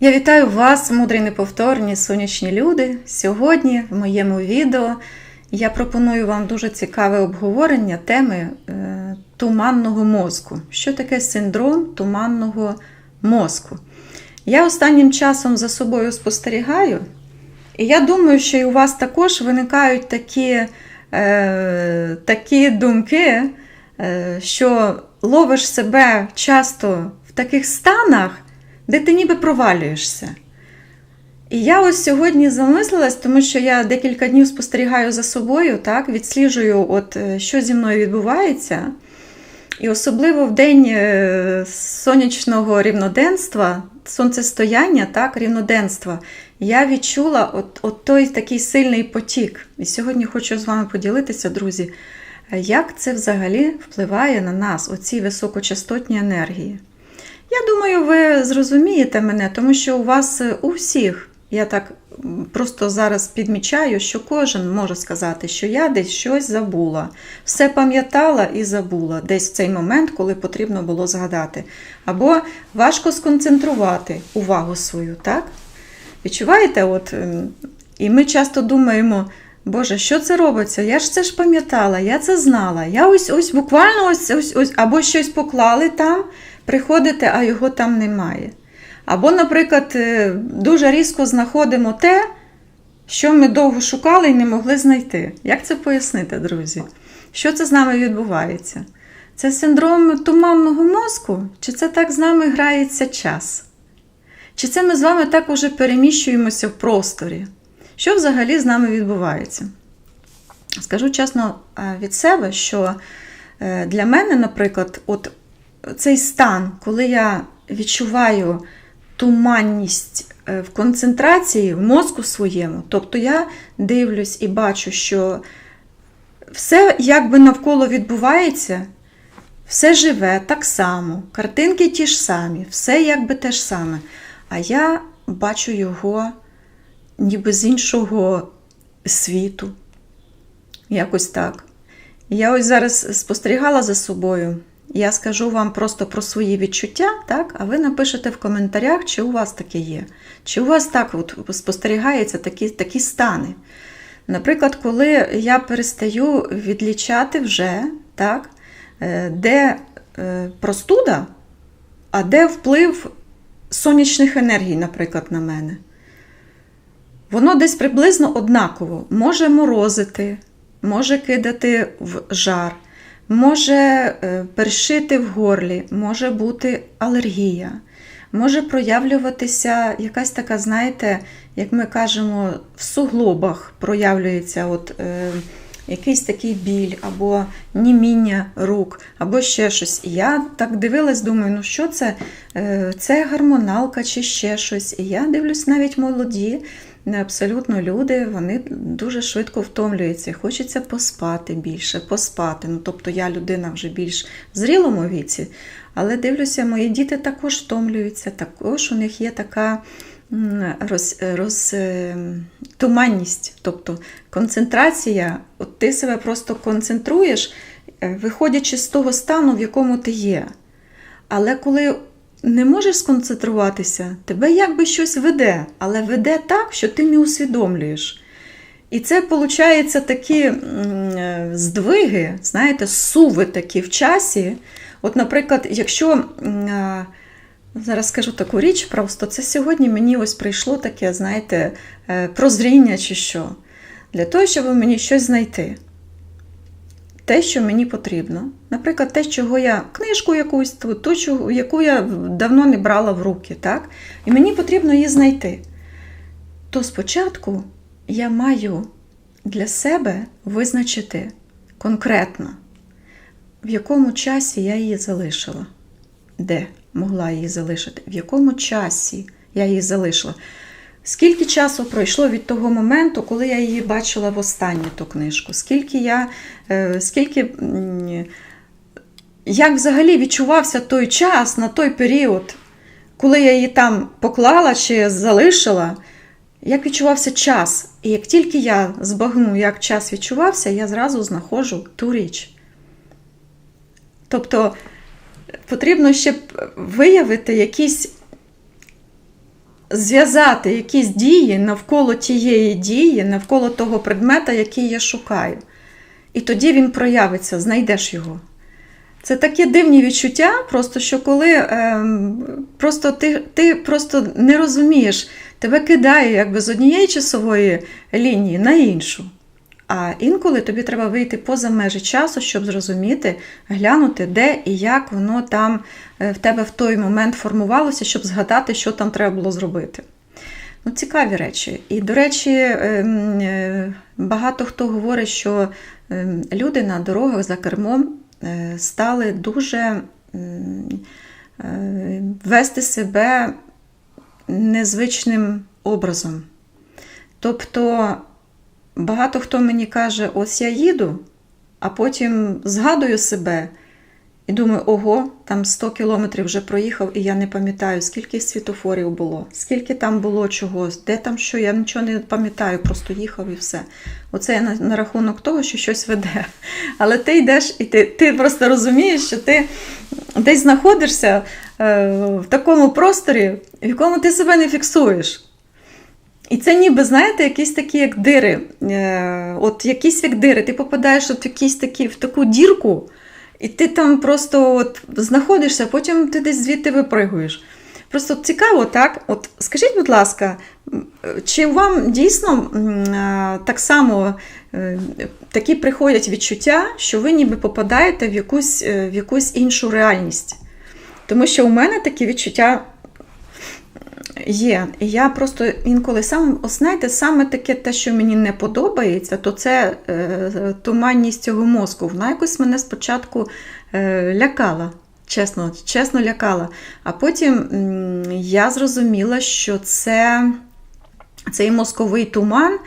Я вітаю вас, мудрі неповторні сонячні люди. Сьогодні в моєму відео я пропоную вам дуже цікаве обговорення теми е, туманного мозку. Що таке синдром туманного мозку? Я останнім часом за собою спостерігаю, і я думаю, що і у вас також виникають такі, е, такі думки, е, що ловиш себе часто в таких станах де ти ніби провалюєшся. І я ось сьогодні замислилась, тому що я декілька днів спостерігаю за собою, так, відсліджую, от, е, що зі мною відбувається. І особливо в день е, сонячного рівноденства, сонцестояння, так, рівноденства, я відчула от, от той такий сильний потік. І сьогодні хочу з вами поділитися, друзі, як це взагалі впливає на нас, оці високочастотні енергії. Я думаю, ви зрозумієте мене, тому що у вас е, у всіх, я так просто зараз підмічаю, що кожен може сказати, що я десь щось забула, все пам'ятала і забула десь в цей момент, коли потрібно було згадати. Або важко сконцентрувати увагу свою, так? Відчуваєте? От, ем, І ми часто думаємо. Боже, що це робиться? Я ж це ж пам'ятала, я це знала. Я ось ось буквально ось ось ось або щось поклали там, приходите, а його там немає. Або, наприклад, е, дуже різко знаходимо те, що ми довго шукали і не могли знайти. Як це пояснити, друзі? Що це з нами відбувається? Це синдром туманного мозку? Чи це так з нами грається час? Чи це ми з вами так уже переміщуємося в просторі? Що взагалі з нами відбувається? Скажу чесно від себе, що е, для мене, наприклад, от цей стан, коли я відчуваю туманність е, в концентрації в мозку своєму, тобто я дивлюсь і бачу, що все якби навколо відбувається, все живе так само, картинки ті ж самі, все якби те ж саме. А я бачу його ніби з іншого світу. Якось так. Я ось зараз спостерігала за собою. Я скажу вам просто про свої відчуття, так? а ви напишете в коментарях, чи у вас таке є. Чи у вас так от спостерігаються такі такі стани. Наприклад, коли я перестаю відлічати вже, так, е, де е, простуда, а де вплив сонячних енергій, наприклад, на мене. Воно десь приблизно однаково може морозити, може кидати в жар може е, першити в горлі, може бути алергія, може проявлюватися якась така, знаєте, як ми кажемо, в суглобах проявлюється от, е, якийсь такий біль, або німіння рук, або ще щось. І я так дивилась, думаю, ну що це? Е, це гормоналка чи ще щось. І я дивлюсь навіть молоді абсолютно люди вони дуже швидко втомлюються. Хочеться поспати більше, поспати. Ну, Тобто я людина вже більш в зрілому віці, але дивлюся, мої діти також втомлюються, також у них є така роз, роз, е, туманність, тобто концентрація, от ти себе просто концентруєш, е, виходячи з того стану, в якому ти є. Але коли не можеш сконцентруватися, тебе якби щось веде, але веде так, що ти не усвідомлюєш. І це, виходить, такі е, здвиги, знаєте, суви такі в часі. От, наприклад, якщо. Зараз скажу таку річ, просто це сьогодні мені ось прийшло таке, знаєте, е, прозріння чи що. Для того, щоб мені щось знайти те, що мені потрібно. Наприклад, те, чого я книжку якусь, ту, яку я давно не брала в руки, так? і мені потрібно її знайти. То спочатку я маю для себе визначити конкретно, в якому часі я її залишила, де могла її залишити, в якому часі я її залишила. Скільки часу пройшло від того моменту, коли я її бачила в останню ту книжку? Скільки я, е, скільки, як взагалі відчувався той час на той період, коли я її там поклала чи залишила, як відчувався час? І як тільки я збагну, як час відчувався, я зразу знаходжу ту річ. Тобто потрібно ще виявити якісь зв'язати якісь дії навколо тієї дії, навколо того предмета, який я шукаю. І тоді він проявиться, знайдеш його. Це таке дивні відчуття, просто що коли е, просто ти ти просто не розумієш, тебе кидає якби з однієї часової лінії на іншу. А інколи тобі треба вийти поза межі часу, щоб зрозуміти, глянути, де і як воно там е, в тебе в той момент формувалося, щоб згадати, що там треба було зробити. Ну, Цікаві речі. І, до речі, ем, е, багато хто говорить, що ем, люди на дорогах за кермом е, стали дуже вести себе незвичним образом. Тобто Багато хто мені каже, ось я їду, а потім згадую себе і думаю, ого, там 100 кілометрів вже проїхав, і я не пам'ятаю, скільки світофорів було, скільки там було чогось, де там що, я нічого не пам'ятаю, просто їхав і все. Оце я на, на рахунок того, що щось веде. Але ти йдеш і ти ти просто розумієш, що ти десь знаходишся е, в такому просторі, в якому ти себе не фіксуєш. І це ніби, знаєте, якісь такі як дири. Е, от якісь як дири. Ти попадаєш от якісь такі, в таку дірку, і ти там просто от знаходишся, потім ти десь звідти випригуєш. Просто цікаво, так? От Скажіть, будь ласка, чи вам дійсно е, так само е, такі приходять відчуття, що ви ніби попадаєте в якусь, в якусь іншу реальність? Тому що у мене такі відчуття Є. Я просто інколи сам, знаєте, саме таке те, що мені не подобається, то це е, туманність цього мозку. Вона якось мене спочатку е, лякала. Чесно, чесно лякала. А потім я зрозуміла, що це цей мозковий туман,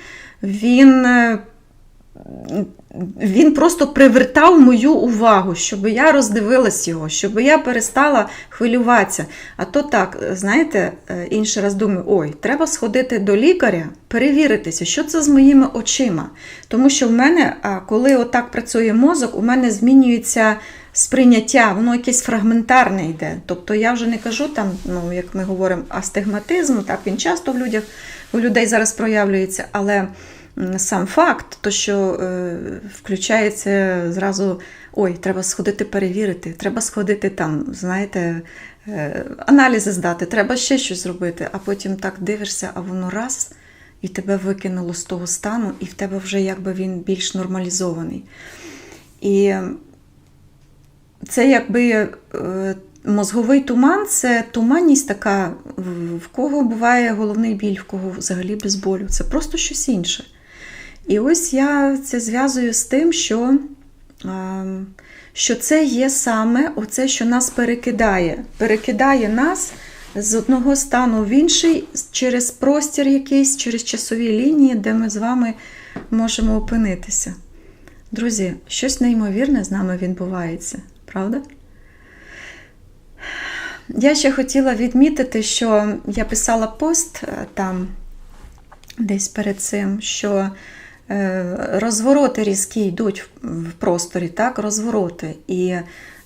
він е, він просто привертав мою увагу, щоб я роздивилась його, щоб я перестала хвилюватися. А то так, знаєте, е, інший раз думаю, ой, треба сходити до лікаря, перевіритися, що це з моїми очима. Тому що в мене, коли отак працює мозок, у мене змінюється. Сприйняття, воно якесь фрагментарне йде. Тобто я вже не кажу там, ну як ми говоримо, астигматизм, так він часто в людях у людей зараз проявлюється, але сам факт, то що е, включається зразу: ой, треба сходити перевірити, треба сходити там, знаєте, е, аналізи здати, треба ще щось зробити, а потім так дивишся, а воно раз і тебе викинуло з того стану, і в тебе вже якби він більш нормалізований. І це якби. Е, мозговий туман це туманність така, в кого буває головний біль, в кого взагалі без болю. Це просто щось інше. І ось я це зв'язую з тим, що що це є саме оце, що нас перекидає. Перекидає нас з одного стану в інший через простір якийсь, через часові лінії, де ми з вами можемо опинитися. Друзі, щось неймовірне з нами відбувається, правда? Я ще хотіла відмітити, що я писала пост е, там десь перед цим, що розвороти різкі йдуть в просторі, так, розвороти. І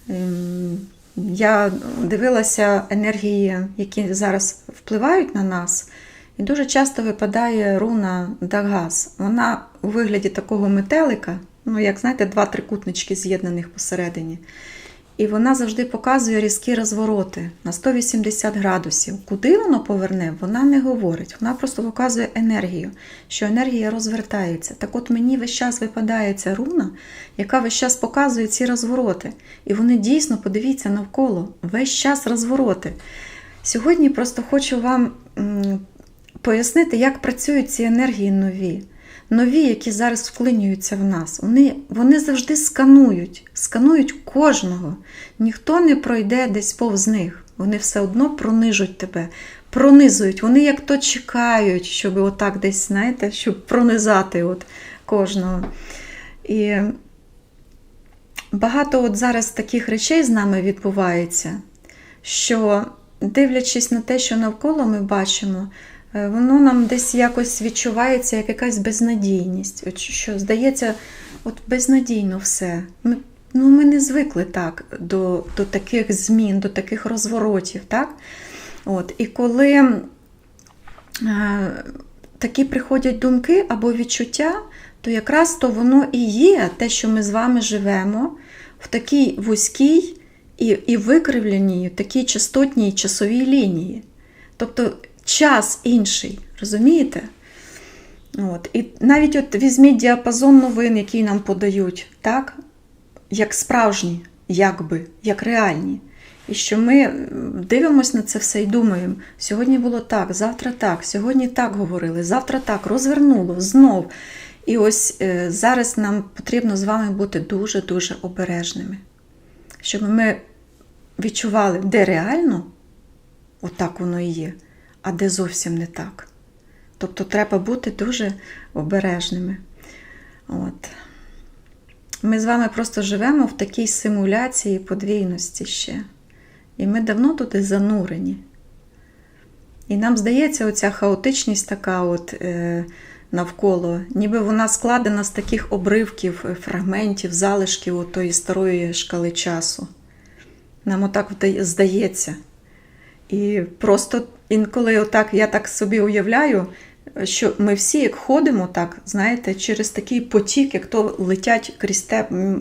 ем, я дивилася енергії, які зараз впливають на нас, і дуже часто випадає руна Дагаз. Вона у вигляді такого метелика, ну, як знаєте, два трикутнички з'єднаних посередині. І вона завжди показує різкі розвороти на 180 градусів. Куди воно поверне, вона не говорить. Вона просто показує енергію, що енергія розвертається. Так от мені весь час випадає ця руна, яка весь час показує ці розвороти. І вони дійсно, подивіться навколо, весь час розвороти. Сьогодні просто хочу вам пояснити, як працюють ці енергії нові нові, які зараз вклинюються в нас, вони вони завжди сканують, сканують кожного. Ніхто не пройде десь повз них. Вони все одно пронижуть тебе, пронизують. Вони як то чекають, щоб отак десь, знаєте, щоб пронизати от кожного. І багато от зараз таких речей з нами відбувається, що, дивлячись на те, що навколо ми бачимо, воно нам десь якось відчувається як якась безнадійність. От Що здається, от безнадійно все. Ми ну, ми не звикли так до до таких змін, до таких розворотів. так? От, І коли е, такі приходять думки або відчуття, то якраз то воно і є те, що ми з вами живемо в такій вузькій і, і викривленій, такій частотній часовій лінії. Тобто час інший, розумієте? От. І навіть от візьміть діапазон новин, який нам подають, так? як справжні, якби, як реальні. І що ми дивимося на це все і думаємо: сьогодні було так, завтра так, сьогодні так говорили, завтра так, розвернуло знов. І ось е, зараз нам потрібно з вами бути дуже-дуже обережними, щоб ми відчували, де реально, отак воно і є, а де зовсім не так. Тобто треба бути дуже обережними. От. Ми з вами просто живемо в такій симуляції подвійності ще. І ми давно туди занурені. І нам здається, оця хаотичність така от е, навколо, ніби вона складена з таких обривків, е, фрагментів, залишків тої старої шкали часу. Нам отак здається. І просто інколи отак я так собі уявляю, що ми всі як ходимо, так, знаєте, через такий потік, як то летять крізь тебе,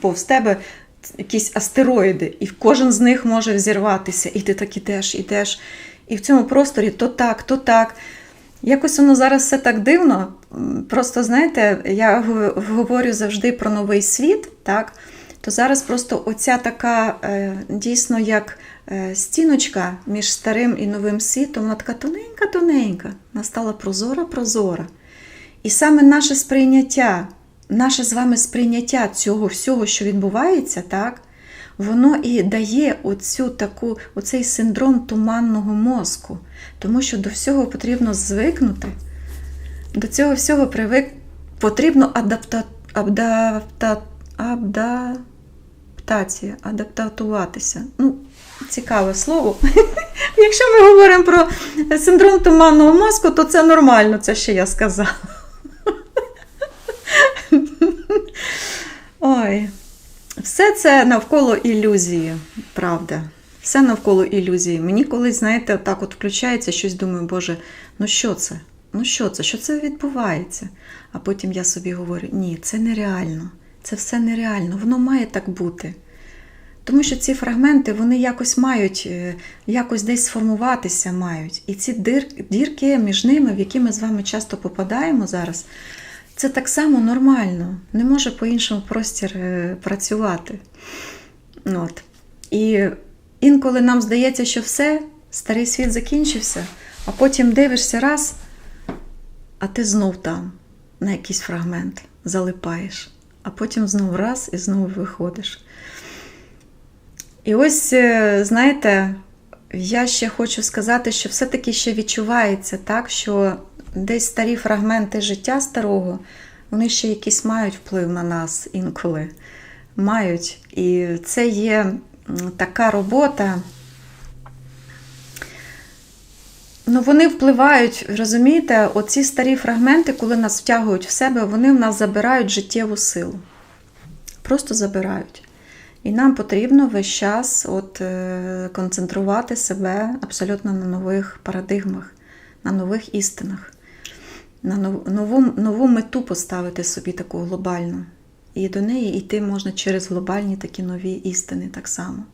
повз тебе якісь астероїди, і кожен з них може взірватися, і ти так ідеш, ідеш. І в цьому просторі то так, то так. Якось воно зараз все так дивно. Просто, знаєте, я говорю завжди про новий світ, так? то зараз просто оця така е, дійсно як стіночка між старим і новим світом, вона така тоненька-тоненька, вона стала прозора-прозора. І саме наше сприйняття, наше з вами сприйняття цього всього, що відбувається, так, воно і дає оцю таку, оцей синдром туманного мозку. Тому що до всього потрібно звикнути, до цього всього привик, потрібно адапта, адапта, адаптація, адаптатуватися. Ну, цікаве слово. Якщо ми говоримо про синдром туманного мозку, то це нормально, це ще я сказала. Ой, все це навколо ілюзії, правда. Все навколо ілюзії. Мені колись, знаєте, так от включається щось, думаю, Боже, ну що це? Ну що це? Що це відбувається? А потім я собі говорю: ні, це нереально. Це все нереально, воно має так бути. Тому що ці фрагменти вони якось мають, е, якось десь сформуватися мають. І ці дірки між ними, в які ми з вами часто попадаємо зараз, це так само нормально. Не може по-іншому простір е, працювати. От. І інколи нам здається, що все, старий світ закінчився, а потім дивишся раз, а ти знов там, на якийсь фрагмент, залипаєш а потім знову раз і знову виходиш. І ось, е, знаєте, я ще хочу сказати, що все-таки ще відчувається так, що десь старі фрагменти життя старого, вони ще якийсь мають вплив на нас інколи. Мають. І це є така робота. Ну, вони впливають, розумієте, оці старі фрагменти, коли нас втягують в себе, вони в нас забирають життєву силу. Просто забирають. І нам потрібно весь час от, е, концентрувати себе абсолютно на нових парадигмах, на нових істинах, на нову, нову мету поставити собі таку глобальну. І до неї йти можна через глобальні такі нові істини так само.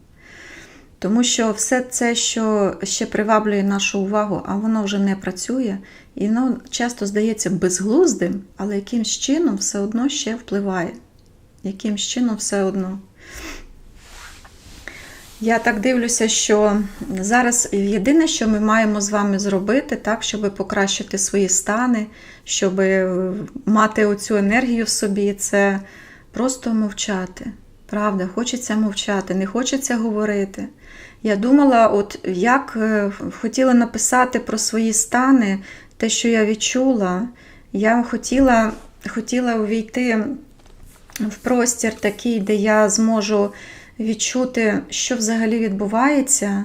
Тому що все це, що ще приваблює нашу увагу, а воно вже не працює, і воно часто здається безглуздим, але якимсь чином все одно ще впливає. Якимсь чином все одно. Я так дивлюся, що зараз єдине, що ми маємо з вами зробити, так, щоб покращити свої стани, щоб мати оцю енергію в собі, це просто мовчати. Правда, хочеться мовчати, не хочеться говорити. Я думала, от як е, хотіла написати про свої стани, те, що я відчула, я хотіла хотіла увійти в простір такий, де я зможу відчути, що взагалі відбувається.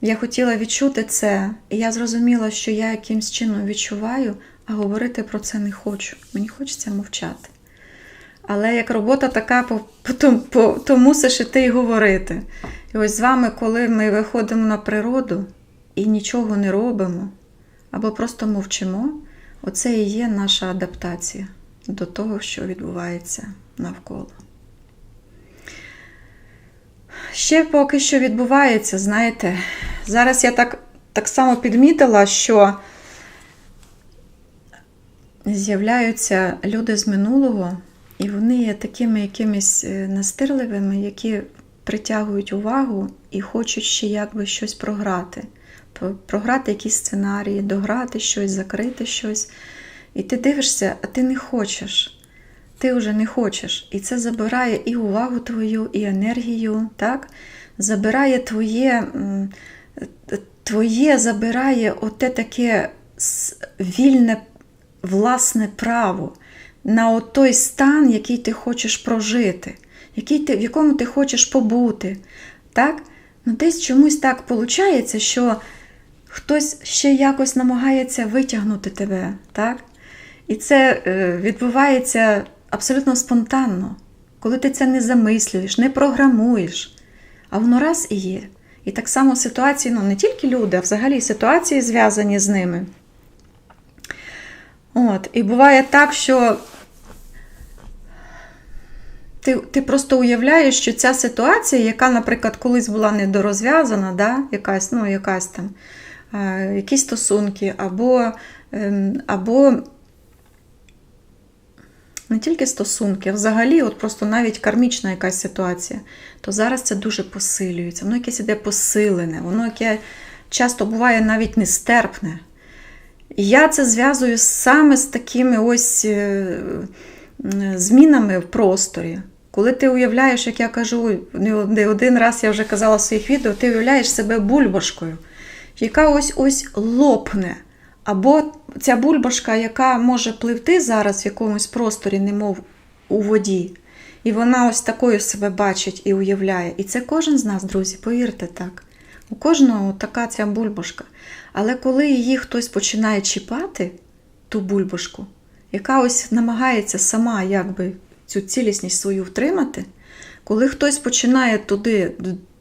Я хотіла відчути це, і я зрозуміла, що я якимсь чином відчуваю, а говорити про це не хочу. Мені хочеться мовчати. Але як робота така, то, то, то мусиш іти і говорити. І ось з вами, коли ми виходимо на природу і нічого не робимо, або просто мовчимо, оце і є наша адаптація до того, що відбувається навколо. Ще поки що відбувається, знаєте, зараз я так, так само підмітила, що з'являються люди з минулого, і вони є такими якимись е, настирливими, які притягують увагу і хочуть ще якби щось програти. Програти якісь сценарії, дограти щось, закрити щось. І ти дивишся, а ти не хочеш. Ти вже не хочеш. І це забирає і увагу твою, і енергію, так? Забирає твоє, твоє забирає оте таке вільне власне право на той стан, який ти хочеш прожити, який ти, в якому ти хочеш побути. Так? Ну, десь чомусь так виходить, що хтось ще якось намагається витягнути тебе. Так? І це е, відбувається абсолютно спонтанно, коли ти це не замислюєш, не програмуєш, а воно раз і є. І так само ситуації, ну не тільки люди, а взагалі ситуації зв'язані з ними. От, і буває так, що ти, ти просто уявляєш, що ця ситуація, яка, наприклад, колись була недорозв'язана, да, якась, ну, якась там, е, якісь стосунки, або, ем, або не тільки стосунки, а взагалі, от просто навіть кармічна якась ситуація, то зараз це дуже посилюється. Воно якесь іде посилене, воно яке часто буває навіть нестерпне. Я це зв'язую саме з такими ось е, змінами в просторі. Коли ти уявляєш, як я кажу, не один раз я вже казала в своїх відео, ти уявляєш себе бульбашкою, яка ось ось лопне. Або ця бульбашка, яка може пливти зараз в якомусь просторі, немов у воді. І вона ось такою себе бачить і уявляє. І це кожен з нас, друзі, повірте так. У кожного така ця бульбашка. Але коли її хтось починає чіпати, ту бульбашку, яка ось намагається сама якби цю цілісність свою втримати, коли хтось починає туди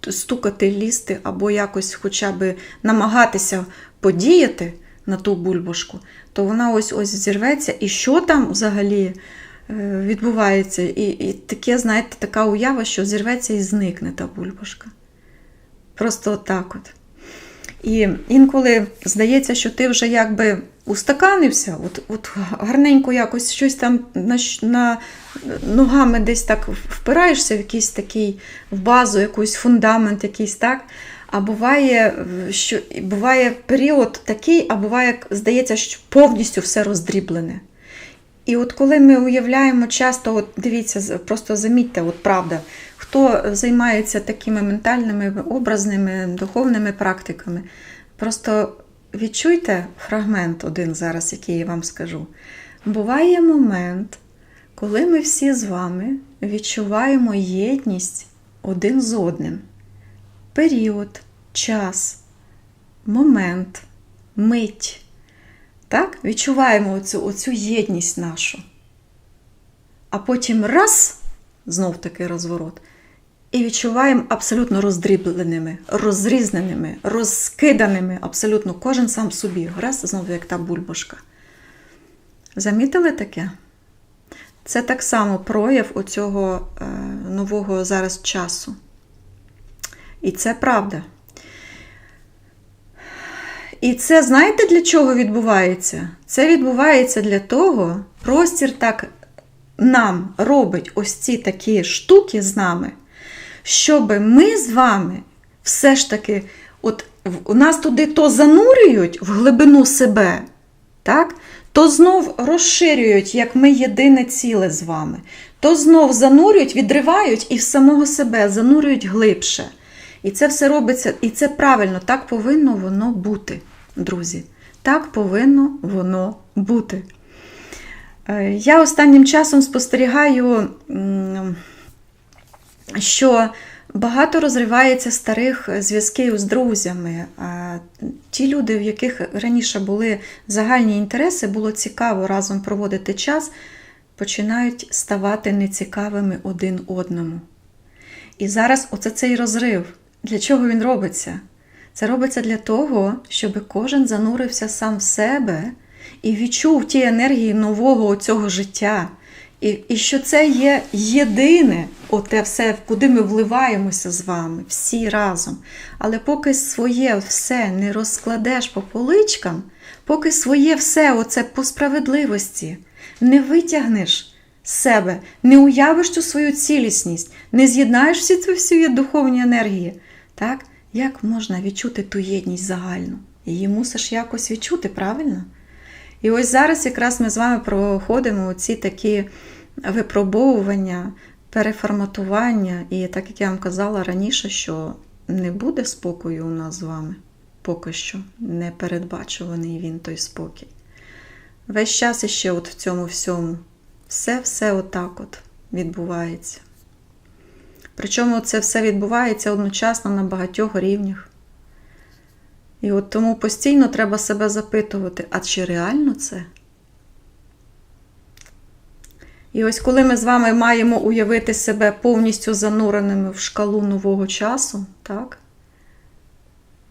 стукати, лізти або якось хоча б намагатися подіяти на ту бульбашку, то вона ось ось зірветься. І що там взагалі е, відбувається? І, і таке, знаєте, така уява, що зірветься і зникне та бульбашка. Просто отак от. І інколи здається, що ти вже якби устаканився, от, от гарненько якось щось там на, на ногами десь так впираєшся в якийсь такий в базу, якийсь фундамент, якийсь так. А буває, що буває період такий, а буває, здається, що повністю все роздріблене. І от коли ми уявляємо часто, от дивіться, просто замітьте, от правда, хто займається такими ментальними, образними, духовними практиками, просто відчуйте фрагмент один зараз, який я вам скажу. Буває момент, коли ми всі з вами відчуваємо єдність один з одним. Період, час, момент, мить. Так? Відчуваємо оцю, оцю єдність нашу. А потім раз, знов такий розворот, і відчуваємо абсолютно роздрібленими, розрізненими, розкиданими, абсолютно кожен сам собі. Раз, знову як та бульбашка. Замітили таке? Це так само прояв оцього е, нового зараз часу. І це правда. І це знаєте для чого відбувається? Це відбувається для того, простір так нам робить ось ці такі штуки з нами, щоб ми з вами все ж таки, от у нас туди то занурюють в глибину себе, так? то знов розширюють, як ми єдине ціле з вами, то знов занурюють, відривають і в самого себе занурюють глибше. І це все робиться, і це правильно, так повинно воно бути, друзі. Так повинно воно бути. Е, Я останнім часом спостерігаю, що багато розривається старих зв'язків з друзями. Ті люди, в яких раніше були загальні інтереси, було цікаво разом проводити час, починають ставати нецікавими один одному. І зараз оце цей розрив. Для чого він робиться? Це робиться для того, щоб кожен занурився сам в себе і відчув ті енергії нового цього життя. І, і що це є єдине, оте все, куди ми вливаємося з вами, всі разом. Але поки своє все не розкладеш по поличкам, поки своє все, оце по справедливості, не витягнеш з себе, не уявиш цю свою цілісність, не з'єднаєш всі ці всі духовні енергії, так? як можна відчути ту єдність загальну? Її мусиш якось відчути, правильно? І ось зараз якраз ми з вами проходимо ці такі випробовування, переформатування. І так як я вам казала раніше, що не буде спокою у нас з вами, поки що не передбачуваний він той спокій. Весь час іще от в цьому всьому. Все-все отак от відбувається. Причому це все відбувається одночасно на багатьох рівнях. І от тому постійно треба себе запитувати, а чи реально це? І ось коли ми з вами маємо уявити себе повністю зануреними в шкалу нового часу, так?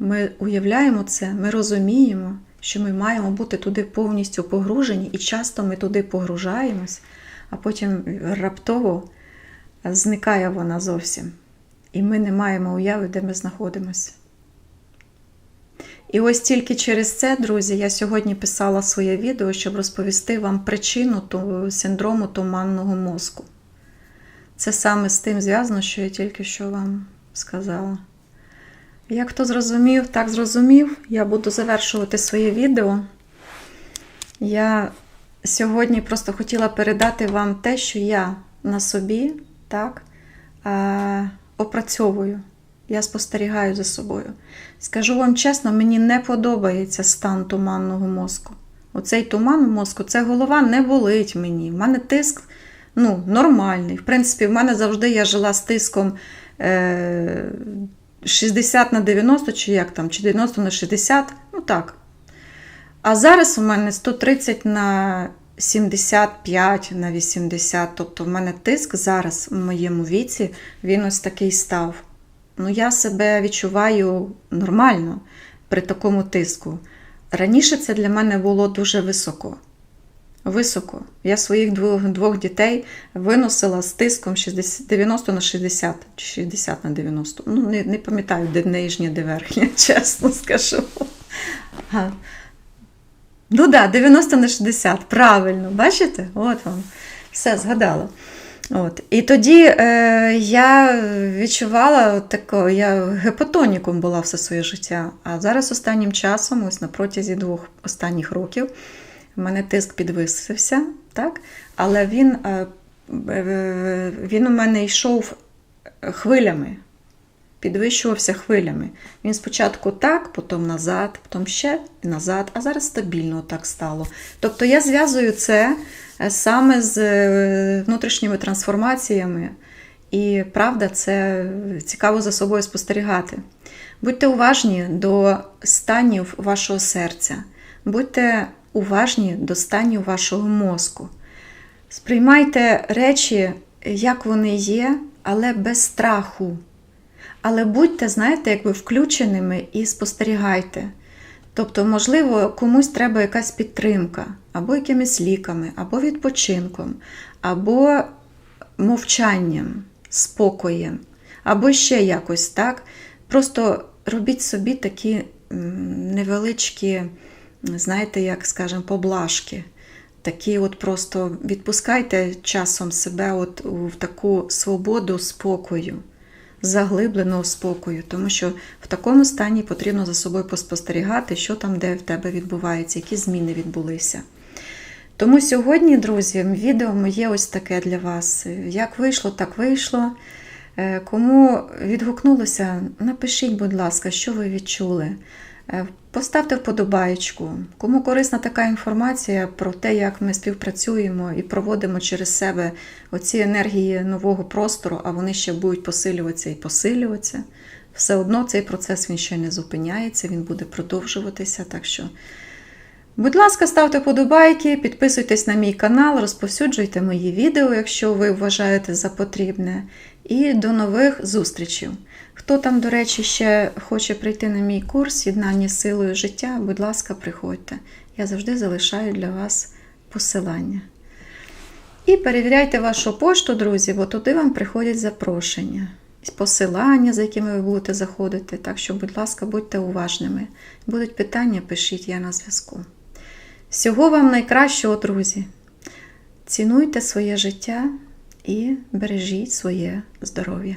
ми уявляємо це, ми розуміємо, що ми маємо бути туди повністю погружені, і часто ми туди погружаємось, а потім раптово зникає вона зовсім. І ми не маємо уяви, де ми знаходимося. І ось тільки через це, друзі, я сьогодні писала своє відео, щоб розповісти вам причину синдрому туманного мозку. Це саме з тим зв'язано, що я тільки що вам сказала. Як хто зрозумів, так зрозумів, я буду завершувати своє відео. Я сьогодні просто хотіла передати вам те, що я на собі так, опрацьовую. Я спостерігаю за собою. Скажу вам чесно, мені не подобається стан туманного мозку. Оцей туман в мозку, це голова не болить мені. У мене тиск ну, нормальний. В принципі, в мене завжди я жила з тиском е, 60 на 90, чи як там, чи 90 на 60. Ну так. А зараз у мене 130 на 75 на 80. Тобто в мене тиск зараз в моєму віці, він ось такий став ну я себе відчуваю нормально при такому тиску. Раніше це для мене було дуже високо. Високо. Я своїх двох двох дітей виносила з тиском 60, 90 на 60 чи 60 на 90. Ну, не не пам'ятаю, де нижнє, де верхнє, чесно скажу. Ну да, 90 на 60. Правильно, бачите? От вам. Все, згадала. От. І тоді е, я відчувала тако, я гепатоніком була все своє життя. А зараз останнім часом, ось на протязі двох останніх років, в мене тиск підвисився, так? але він, е, е, він у мене йшов хвилями. Підвищувався хвилями. Він спочатку так, потім назад, потім ще назад, а зараз стабільно так стало. Тобто я зв'язую це Е, саме з е, внутрішніми трансформаціями. І правда, це цікаво за собою спостерігати. Будьте уважні до станів вашого серця, будьте уважні до станів вашого мозку. Сприймайте речі, як вони є, але без страху. Але будьте, знаєте, якби включеними і спостерігайте. Тобто, можливо, комусь треба якась підтримка, або якимись ліками, або відпочинком, або мовчанням, спокоєм, або ще якось так. Просто робіть собі такі невеличкі, знаєте, як скажемо, поблажки. Такі от просто відпускайте часом себе от в таку свободу спокою заглибленого спокою, тому що в такому стані потрібно за собою поспостерігати, що там, де в тебе відбувається, які зміни відбулися. Тому сьогодні, друзі, відео моє ось таке для вас. Як вийшло, так вийшло. Е, кому відгукнулося, напишіть, будь ласка, що ви відчули. Е, поставте вподобаєчку. Кому корисна така інформація про те, як ми співпрацюємо і проводимо через себе оці енергії нового простору, а вони ще будуть посилюватися і посилюватися. Все одно цей процес він ще не зупиняється, він буде продовжуватися. Так що, будь ласка, ставте вподобайки, підписуйтесь на мій канал, розповсюджуйте мої відео, якщо ви вважаєте за потрібне. І до нових зустрічей! Хто там, до речі, ще хоче прийти на мій курс Єднання з силою життя, будь ласка, приходьте. Я завжди залишаю для вас посилання. І перевіряйте вашу пошту, друзі, бо туди вам приходять запрошення, посилання, за якими ви будете заходити. Так що, будь ласка, будьте уважними. Будуть питання, пишіть, я на зв'язку. Всього вам найкращого, друзі. Цінуйте своє життя і бережіть своє здоров'я.